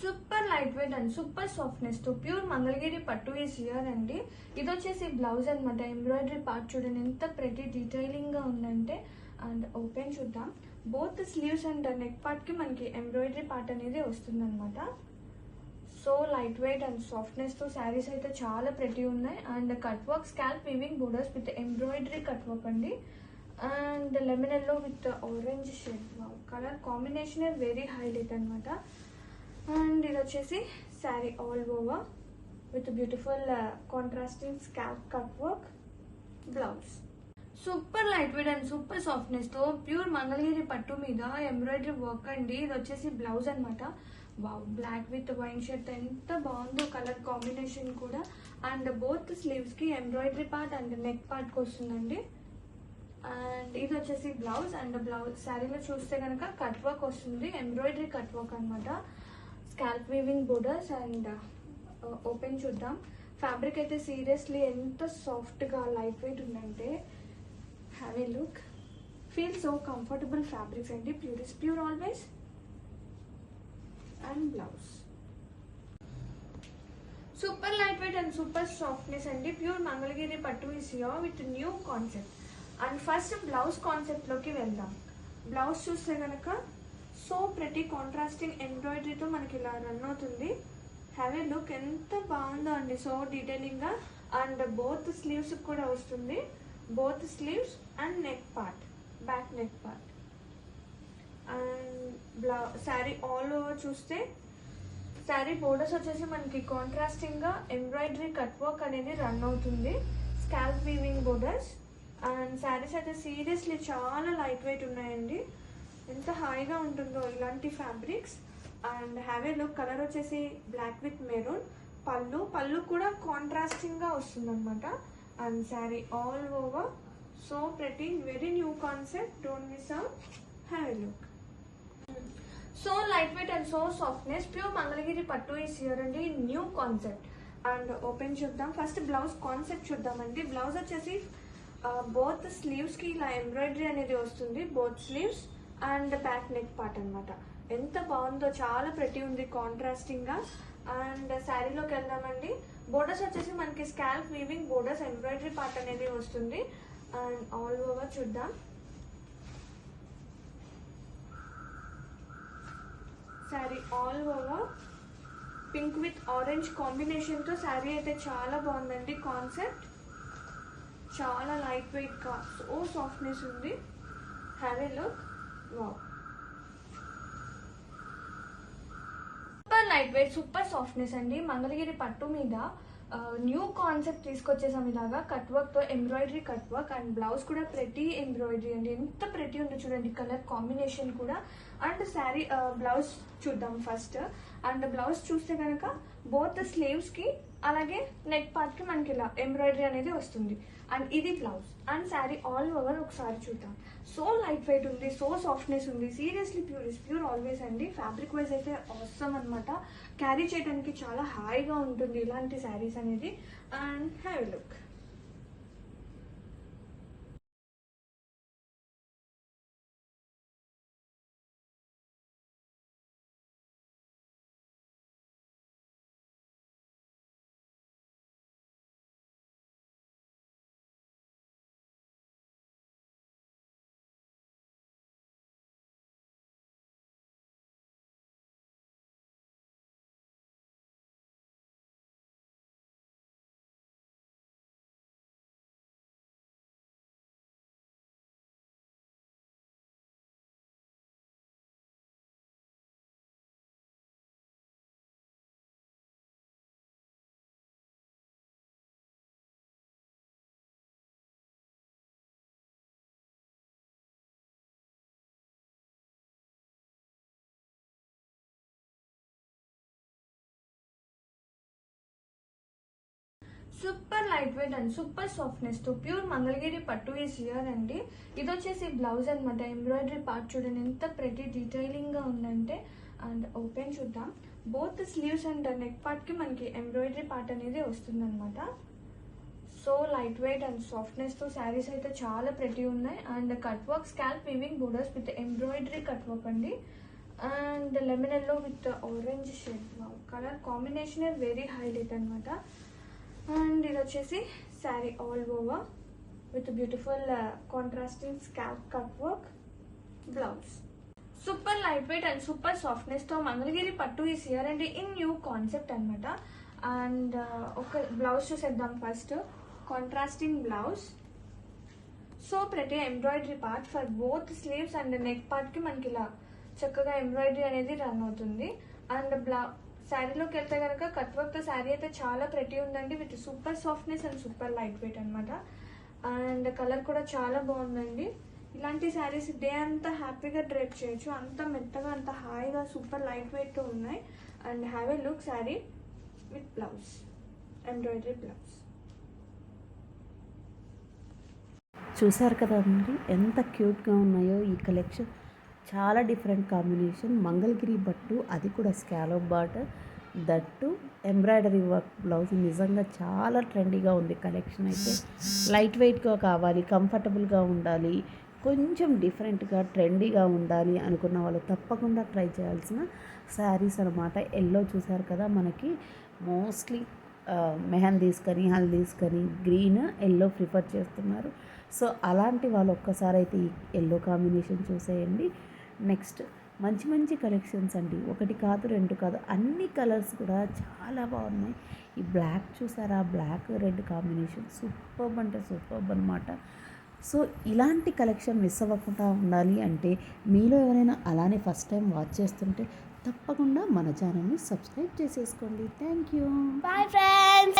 Super light weight and super సాఫ్ట్నెస్తో pure Mangalagiri పట్టు ఈ సియర్ అండి. ఇది వచ్చేసి బ్లౌజ్ అనమాట ఎంబ్రాయిడరీ పార్ట్ చూడండి ఎంత ప్రతి డీటెయిలింగ్గా ఉందంటే. అండ్ ఓపెన్ చూద్దాం. బోత్ స్లీవ్స్ అండ్ నెక్ పార్ట్కి మనకి ఎంబ్రాయిడరీ పార్ట్ అనేది వస్తుంది అనమాట సో లైట్ వెయిట్ అండ్ సాఫ్ట్నెస్తో శారీస్ అయితే చాలా ప్రతి ఉన్నాయి. And cut work scallop weaving borders with embroidery cut work అండి. And lemon yellow with orange shade colour combination very highlight అనమాట అండ్ ఇది వచ్చేసి sari all over with beautiful contrasting scallop cut work blouse super light weight and super సాఫ్ట్నెస్తో pure Mangalagiri పట్టు మీద embroidery work అండి. ఇది వచ్చేసి blouse అనమాట wow black with wine shirt ఎంత బాగుందో కలర్ కాంబినేషన్ కూడా. And both స్లీవ్స్కి embroidery part and neck part వస్తుందండి అండ్ ఇది వచ్చేసి బ్లౌజ్ అండ్ బ్లౌజ్ శారీలో చూస్తే కనుక కట్ వర్క్ వస్తుంది. ఎంబ్రాయిడరీ కట్ వర్క్ అనమాట scallop weaving borders and open చూద్దాం. ఫ్యాబ్రిక్ అయితే సీరియస్లీ ఎంత సాఫ్ట్గా లైట్ వెయిట్ ఉందంటే have a look feel so comfortable fabrics అండి. Pure is pure always and blouse super light weight and super softness అండి. Pure Mangalagiri పట్టు is with new concept and first blouse కాన్సెప్ట్లోకి వెళ్దాం. Blouse చూస్తే కనుక so ప్రతి contrasting ఎంబ్రాయిడరీతో మనకి ఇలా రన్ అవుతుంది. హ్యావ్ ఏ లుక్ ఎంత బాగుందో అండి సో డీటెయిలింగ్గా అండ్ బోత్ స్లీవ్స్ కూడా వస్తుంది. Both sleeves and neck part back neck part and blouse sari all over చూస్తే శారీ బోర్డర్స్ వచ్చేసి మనకి కాంట్రాస్టింగ్గా ఎంబ్రాయిడరీ కట్ వర్క్ అనేది రన్ అవుతుంది. Scallop weaving borders and saris అయితే సీరియస్లీ చాలా లైట్ వెయిట్ ఉన్నాయండి. ఎంత హాయిగా ఉంటుందో ఇలాంటి fabrics. And have a look colour వచ్చేసి బ్లాక్ విత్ మెరూన్. పళ్ళు పళ్ళు కూడా కాంట్రాస్టింగ్గా వస్తుంది అనమాట and sari all over. So ప్రతి very new concept don't miss out have a look so light weight and so softness pure Mangalagiri పట్టు is here అండి న్యూ కాన్సెప్ట్ అండ్ ఓపెన్ చూద్దాం. ఫస్ట్ బ్లౌజ్ కాన్సెప్ట్ చూద్దామండి. Blouse వచ్చేసి uh, both స్లీవ్స్కి ఇలా embroidery అనేది వస్తుంది. Both sleeves and back neck part అన్నమాట. ఎంత బాగుందో చాలా ప్రతి ఉంది కాంట్రాస్టింగ్గా. అండ్ శారీలోకి వెళ్దామండి. బోర్డర్స్ వచ్చేసి మనకి scallop weaving borders embroidery part అనేది వస్తుంది. అండ్ ఆల్ ఓవర్ చూద్దాం. Sari all over pink with orange కాంబినేషన్తో శారీ అయితే చాలా బాగుందండి కాన్సెప్ట్ చాలా లైట్ వెయిట్గా. సో సాఫ్ట్నెస్ ఉంది. Have a look super light weight super softness అండి. మంగళగిరి పట్టు మీద న్యూ కాన్సెప్ట్ తీసుకొచ్చేసాం ఇలాగా. కట్ వర్క్తో embroidery cut work and blouse కూడా ప్రతి ఎంబ్రాయిడరీ అండి. ఎంత ప్రతి ఉందో చూడండి. కలర్ కాంబినేషన్ కూడా. అండ్ శారీ బ్లౌజ్ చూద్దాం ఫస్ట్ అండ్ బ్లౌజ్ చూస్తే కనుక బోత్ స్లీవ్స్కి అలాగే నెక్ పార్ట్కి మనకి ఇలా ఎంబ్రాయిడరీ అనేది వస్తుంది. అండ్ ఇది blouse and sari all over ఒకసారి చూద్దాం. సో లైట్ వెయిట్ ఉంది సో సాఫ్ట్నెస్ ఉంది. Seriously pure is pure always అండి. ఫ్యాబ్రిక్ వైజ్ అయితే అవసరం అనమాట క్యారీ చేయడానికి చాలా హాయిగా ఉంటుంది ఇలాంటి శారీస్ అనేది. And have look super light weight and super సాఫ్ట్నెస్తో pure Mangalagiri పట్టు ఈస్ హియర్ అండి. ఇది వచ్చేసి బ్లౌజ్ అనమాట ఎంబ్రాయిడరీ పార్ట్ చూడండి ఎంత ప్రతి డీటెయిలింగ్గా ఉందంటే. అండ్ ఓపెన్ చూద్దాం. బోత్ స్లీవ్స్ అండ్ నెక్ పార్ట్కి మనకి ఎంబ్రాయిడరీ పార్ట్ అనేది వస్తుంది అనమాట సో లైట్ వెయిట్ అండ్ సాఫ్ట్నెస్తో శారీస్ అయితే చాలా ప్రతి ఉన్నాయి. And cut work scallop weaving borders with embroidery cut work అండి. And lemon yellow with orange shade colour combination very highlight అనమాట అండ్ ఇది వచ్చేసి sari all over with beautiful contrasting scallop cut work blouse super light weight and super సాఫ్ట్నెస్తో Mangalagiri పట్టు ఈ సియర్ and in new concept అనమాట and uh, ఒక blouse చూసేద్దాం first contrasting blouse so ప్రతి embroidery part for both sleeves and neck పార్ట్కి మనకి ఇలా చక్కగా ఎంబ్రాయిడరీ అనేది రన్ అవుతుంది. అండ్ బ్లా శారీలోకి వెళ్తే కనుక కట్ వర్క్ శారీ అయితే చాలా ప్రతి ఉందండి with super softness and super light weight అనమాట అండ్ కలర్ కూడా చాలా బాగుందండి. ఇలాంటి శారీస్ డే అంతా హ్యాపీగా డ్రేప్ చేయొచ్చు. అంత మెత్తగా అంత హాయిగా సూపర్ లైట్ వెయిట్తో ఉన్నాయి. And have a look sari with blouse embroidery blouse చూసారు కదండి ఎంత క్యూట్గా ఉన్నాయో ఈ కలెక్షన్ చాలా డిఫరెంట్ కాంబినేషన్. మంగళగిరి బట్టు అది కూడా స్కాలో బార్డర్ దట్టు ఎంబ్రాయిడరీ వర్క్ బ్లౌజ్ నిజంగా చాలా ట్రెండీగా ఉంది కలెక్షన్ అయితే. లైట్ వెయిట్గా కావాలి కంఫర్టబుల్గా ఉండాలి కొంచెం డిఫరెంట్గా ట్రెండీగా ఉండాలి అనుకున్న వాళ్ళు తప్పకుండా ట్రై చేయాల్సిన శారీస్ అనమాట ఎల్లో చూసారు కదా మనకి మోస్ట్లీ మెహందీస్ కానీ హల్దీస్ కానీ గ్రీన్ ఎల్లో ప్రిఫర్ చేస్తున్నారు. సో అలాంటి వాళ్ళు ఒక్కసారి అయితే ఈ ఎల్లో కాంబినేషన్ చూసేయండి. నెక్స్ట్ మంచి మంచి కలెక్షన్స్ అండి. ఒకటి కాదు రెండు కాదు అన్ని కలర్స్ కూడా చాలా బాగున్నాయి. ఈ బ్లాక్ చూసారా? బ్లాక్ రెడ్ కాంబినేషన్ సూపర్బ్ అంటే సూపర్బ్ అనమాట సో ఇలాంటి కలెక్షన్ మిస్ అవ్వకుండా ఉండాలి అంటే మీలో ఎవరైనా అలానే ఫస్ట్ టైం వాచ్ చేస్తుంటే తప్పకుండా మన ఛానల్ని సబ్స్క్రైబ్ చేసేసుకోండి. Thank you. Bye friends!